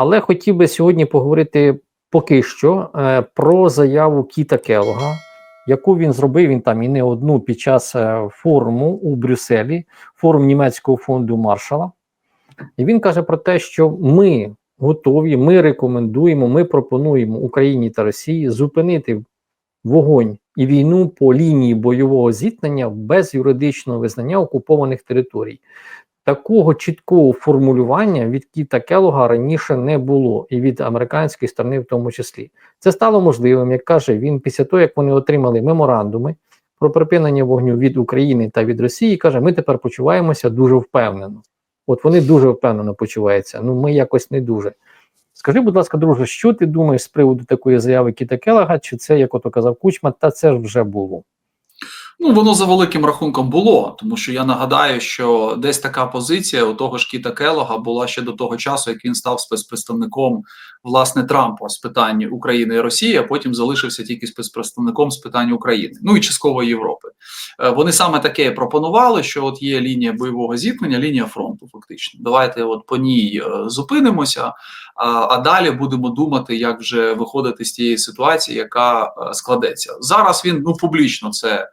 Але хотів би сьогодні поговорити поки що е, про заяву Кіта Келога, яку він зробив він там і не одну під час е, форуму у Брюсселі, форум німецького фонду Маршала. І він каже про те, що ми готові, ми рекомендуємо, ми пропонуємо Україні та Росії зупинити вогонь і війну по лінії бойового зіткнення без юридичного визнання окупованих територій. Такого чіткого формулювання від Кіта Келога раніше не було, і від американської сторони, в тому числі, це стало можливим, як каже він, після того як вони отримали меморандуми про припинення вогню від України та від Росії, каже: ми тепер почуваємося дуже впевнено. От вони дуже впевнено почуваються. Ну ми якось не дуже. Скажи, будь ласка, друже, що ти думаєш з приводу такої заяви Кіта Келага? Чи це, як ото казав Кучма, та це ж вже було? Ну, воно за великим рахунком було, тому що я нагадаю, що десь така позиція у того ж Кіта Келога була ще до того часу, як він став спецпредставником власне Трампа з питань України і Росії, а потім залишився тільки спецпредставником з питань України, ну і частково Європи. Е, Вони саме таке пропонували, що от є лінія бойового зіткнення, лінія фронту. Фактично, давайте от по ній е, зупинимося, а, далі будемо думати, як вже виходити з тієї ситуації, яка е, складеться зараз. Він ну публічно це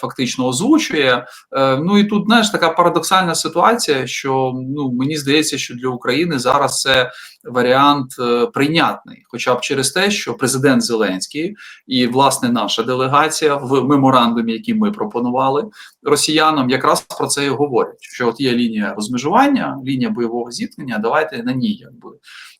фактично озвучує. Е, Ну і тут знаєш така парадоксальна ситуація, що ну мені здається, що для України зараз це варіант е, прийнятний, хоча б через те, що президент Зеленський і власне наша делегація в меморандумі, який ми пропонували росіянам, якраз про це і говорять. Що от є лінія розмежування, лінія бойового зіткнення. Давайте на ній якби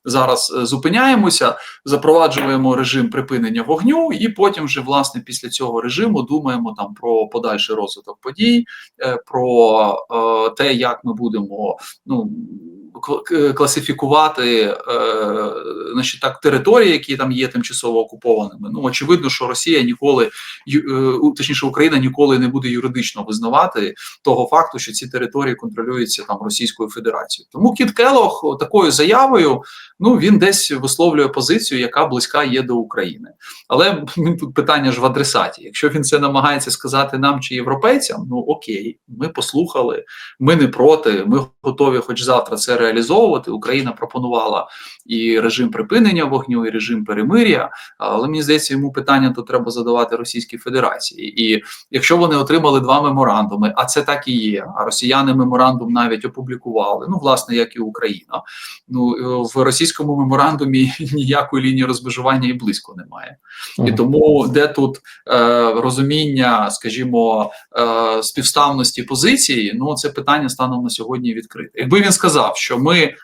зараз е, зупиняємося, запроваджуємо режим припинення вогню, і потім вже власне після цього режиму думаємо там про подальший розвиток подій, е, про е, те, як ми будемо ну. Класифікувати е, значить, так території, які там є тимчасово окупованими. Ну очевидно, що Росія ніколи е, точніше Україна ніколи не буде юридично визнавати того факту, що ці території контролюються там Російською Федерацією. Тому Кіт Келох такою заявою ну він десь висловлює позицію, яка близька є до України. Але тут питання ж в адресаті. Якщо він це намагається сказати нам чи європейцям, ну окей, ми послухали, ми не проти, ми готові, хоч завтра це реалізовувати. Україна пропонувала і режим припинення вогню, і режим перемир'я. Але мені здається, йому питання то треба задавати Російській Федерації. І якщо вони отримали два меморандуми, а це так і є. А росіяни меморандум навіть опублікували. Ну, власне, як і Україна. Ну е, в російському меморандумі ніякої лінії розмежування і близько немає. І тому де тут е, розуміння, скажімо, е, співставності позиції, ну це питання станом на сьогодні відкрите. Якби він сказав, що ми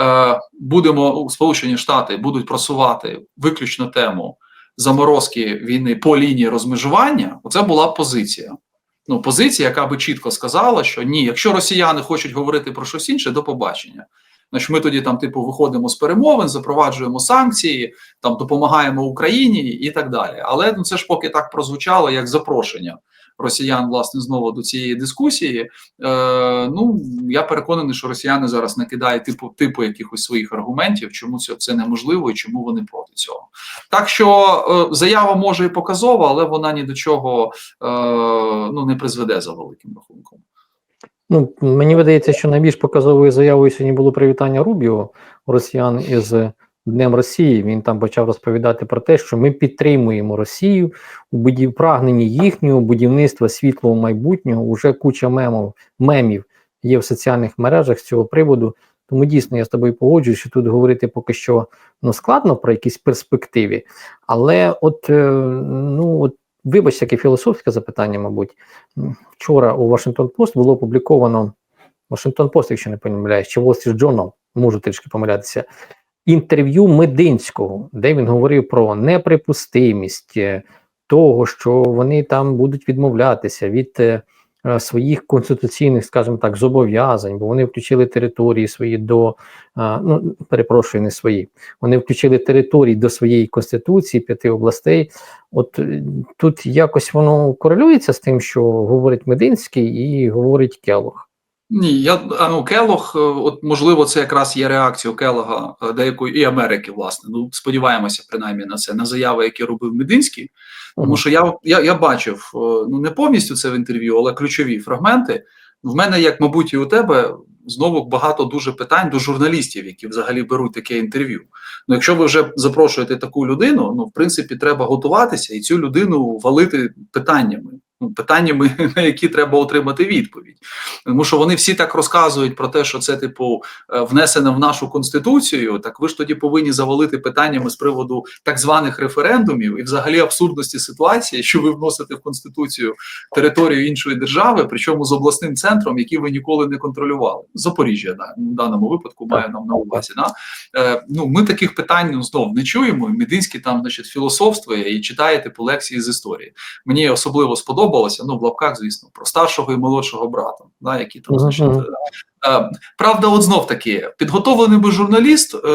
е, будемо Сполучені Штати будуть просувати виключно тему заморозки війни по лінії розмежування, оце була позиція. Ну, позиція, яка би чітко сказала, що ні, якщо росіяни хочуть говорити про щось інше, до побачення. Значить, ми тоді там, типу, виходимо з перемовин, запроваджуємо санкції, там допомагаємо Україні і так далі. Але ну це ж поки так прозвучало як запрошення росіян, власне, знову до цієї дискусії. Е, ну я переконаний, що росіяни зараз накидають типу типу якихось своїх аргументів, чому це, це неможливо і чому вони проти цього. Так що е, заява може і показова, але вона ні до чого е, ну не призведе за великим рахунком. Ну, мені видається, що найбільш показовою заявою сьогодні було привітання Рубіо росіян із Днем Росії. Він там почав розповідати про те, що ми підтримуємо Росію у будів... прагненні їхнього будівництва світлого майбутнього. Уже куча мемів, мемів є в соціальних мережах з цього приводу. Тому дійсно я з тобою погоджуюсь, що тут говорити поки що ну, складно про якісь перспективи. Але от, е, ну, от вибач, таке філософське запитання, мабуть. Вчора у Washington Post було опубліковано Washington Post, якщо не помиляюсь, чи Wall Street Journal, можу трішки помилятися, інтерв'ю Мединського, де він говорив про неприпустимість е, того, що вони там будуть відмовлятися від е, е, своїх конституційних, скажімо так, зобов'язань, бо вони включили території свої до ну перепрошую, не свої. Вони включили території до своєї конституції п'яти областей. От тут якось воно корелюється з тим, що говорить Мединський і говорить Келох. Ні, я а ну Келох, е, от можливо, це якраз є реакцією Келога е, деякої і Америки, власне. Ну сподіваємося, принаймні на це на заяви, які робив Мединський. Тому що я я, я бачив е, ну не повністю це в інтерв'ю, але ключові фрагменти. В мене, як мабуть, і у тебе знову багато дуже питань до журналістів, які взагалі беруть таке інтерв'ю. Ну, якщо ви вже запрошуєте таку людину, ну в принципі, треба готуватися і цю людину валити питаннями. Ну, питаннями, на які треба отримати відповідь, тому що вони всі так розказують про те, що це типу е, внесено в нашу конституцію. Так ви ж тоді повинні завалити питаннями з приводу так званих референдумів і взагалі абсурдності ситуації, що ви вносите в конституцію територію іншої держави, причому з обласним центром, який ви ніколи не контролювали. Запоріжжя да, в даному випадку має нам на увазі. Да? Е, ну ми таких питань ну, знов не чуємо. Мединський там, значить, філософствує і читає типу лекції з історії. Мені особливо сподобалося. Ну, в лапках, звісно, про старшого і молодшого брата, да, які там значить. Е, Правда, от знов таки, підготовлений би журналіст е,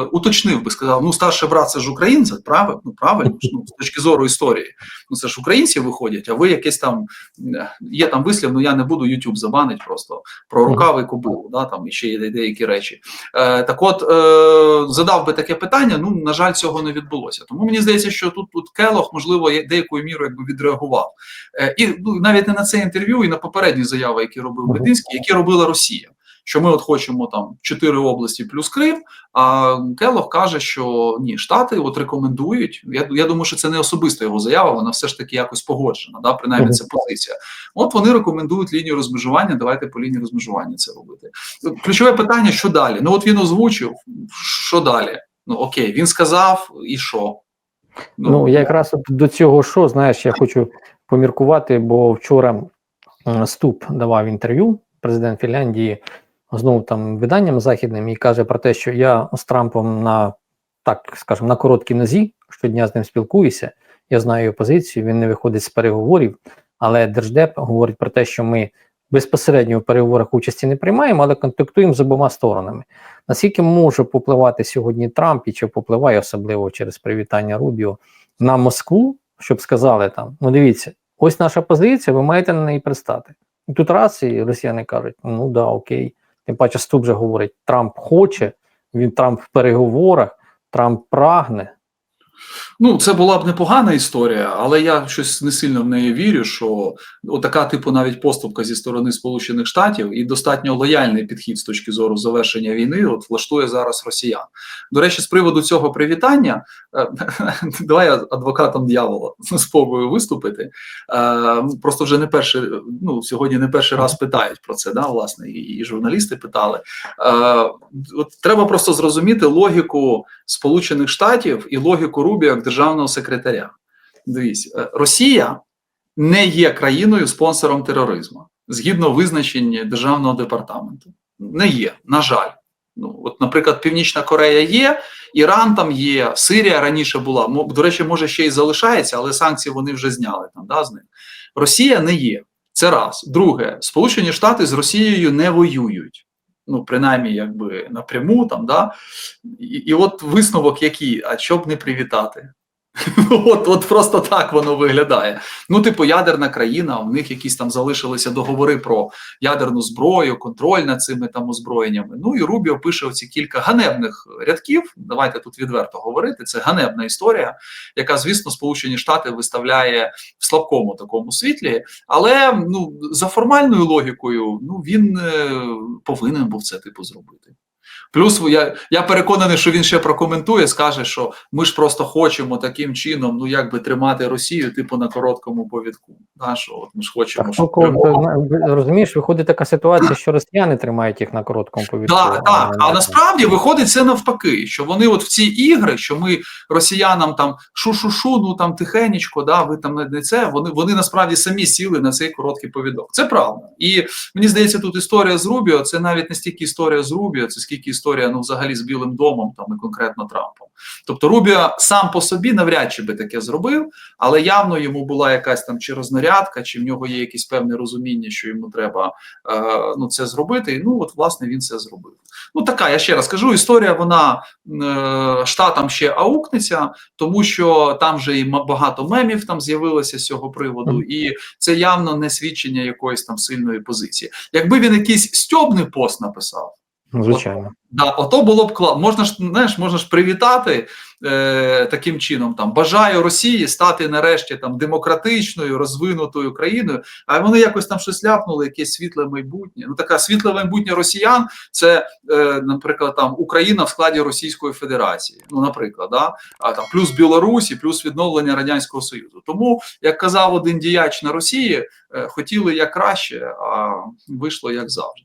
уточнив би, сказав: ну, старший брат це ж українець, правильно? Ну, правильно ж, ну, з точки зору історії. Ну це ж українці виходять, а ви якесь там е, є там вислів, ну я не буду YouTube забанить просто про рукави кобилу, да, там і ще є деякі речі. Е, так от е, задав би таке питання. Ну, на жаль, цього не відбулося. Тому мені здається, що тут, тут Келох, можливо, деякою мірою якби відреагував. Е, і ну, навіть не на це інтерв'ю, і на попередні заяви, які робив Мгм. Мединський, які робила Росія. Що ми от хочемо там чотири області плюс Крим. А Келох каже, що ні, штати от рекомендують. Я, я думаю, що це не особиста його заява, вона все ж таки якось погоджена. Да, принаймні це позиція. От вони рекомендують лінію розмежування. Давайте по лінії розмежування це робити. Ключове питання: що далі? Ну от він озвучив, що далі? Ну окей, він сказав, і що? Ну, я якраз до цього що, знаєш, я хочу поміркувати, бо вчора Ступ давав інтерв'ю, президент Фінляндії, знову там виданням західним, і каже про те, що я з Трампом на так скажемо, на короткій нозі щодня з ним спілкуюся. Я знаю його позицію, він не виходить з переговорів, але Держдеп говорить про те, що ми безпосередньо в переговорах участі не приймаємо, але контактуємо з обома сторонами. Наскільки може попливати сьогодні Трамп і чи попливає особливо через привітання Рубіо на Москву, щоб сказали там: ну дивіться, ось наша позиція, ви маєте на неї пристати. І тут раз і росіяни кажуть: ну да, окей. Тим паче Ступ вже говорить: Трамп хоче, він Трамп в переговорах, Трамп прагне. Ну, це була б непогана історія, але я щось не сильно в неї вірю, що отака, типу, навіть поступка зі сторони Сполучених Штатів і достатньо лояльний підхід з точки зору завершення війни, от влаштує зараз росіян. До речі, з приводу цього привітання, е, давай я адвокатом дьявола спробую виступити. Е, Просто вже не перший, ну сьогодні не перший раз питають про це, да, власне, і, журналісти питали. Е, От треба просто зрозуміти логіку Сполучених Штатів і логіку Рубі як державного секретаря. Дивіться, е, Росія не є країною спонсором тероризму згідно визначення державного департаменту. Не є, на жаль. Ну, от, наприклад, Північна Корея є, Іран там є, Сирія раніше була. До речі, може ще й залишається, але санкції вони вже зняли там, да, з них. Росія не є. Це раз. Друге, Сполучені Штати з Росією не воюють. Ну, принаймні, якби напряму там, да. І, і от висновок який, а щоб не привітати. От, от просто так воно виглядає. Ну, типу, ядерна країна, у них якісь там залишилися договори про ядерну зброю, контроль над цими там озброєннями. Ну і Рубіо пише оці кілька ганебних рядків. Давайте тут відверто говорити. Це ганебна історія, яка, звісно, Сполучені Штати виставляє в слабкому такому світлі. Але ну за формальною логікою, ну він е, повинен був це типу зробити. Плюс я, я переконаний, що він ще прокоментує, скаже, що ми ж просто хочемо таким чином, ну якби тримати Росію, типу на короткому повідку. Да, що от ми ж хочемо, Так, щоб ну, перемога розумієш, виходить така ситуація, що росіяни тримають їх на короткому повідку. Так, так. А насправді виходить це навпаки, що вони от в ці ігри, що ми росіянам там шу-шу-шу, ну там тихенечко, да, ви там не це. Вони вони насправді самі сіли на цей короткий повідок. Це правда. І мені здається, тут історія з Рубіо. Це навіть не стільки історія з Рубіо, це скільки історія ну взагалі з Білим домом, там і конкретно Трампом. Тобто Рубіо сам по собі навряд чи би таке зробив, але явно йому була якась там чи рознарядка, чи в нього є якесь певне розуміння, що йому треба е, ну це зробити. І ну от власне він це зробив. Ну така я ще раз кажу, історія вона е, штатам ще аукнеться, тому що там вже і багато мемів там з'явилося з цього приводу, і це явно не свідчення якоїсь там сильної позиції. Якби він якийсь стьобний пост написав. Звичайно. Да, ото було б класно. Можна ж знаєш, можна ж привітати е, таким чином. Там бажаю Росії стати нарешті там демократичною, розвинутою країною. А вони якось там щось ляпнули, якесь світле майбутнє. Ну така світле майбутнє росіян. Це, е, наприклад, там Україна в складі Російської Федерації. Ну, наприклад, да? а там плюс Білорусь і плюс відновлення радянського союзу. Тому, як казав один діяч на Росії, е, хотіли як краще, а вийшло як завжди.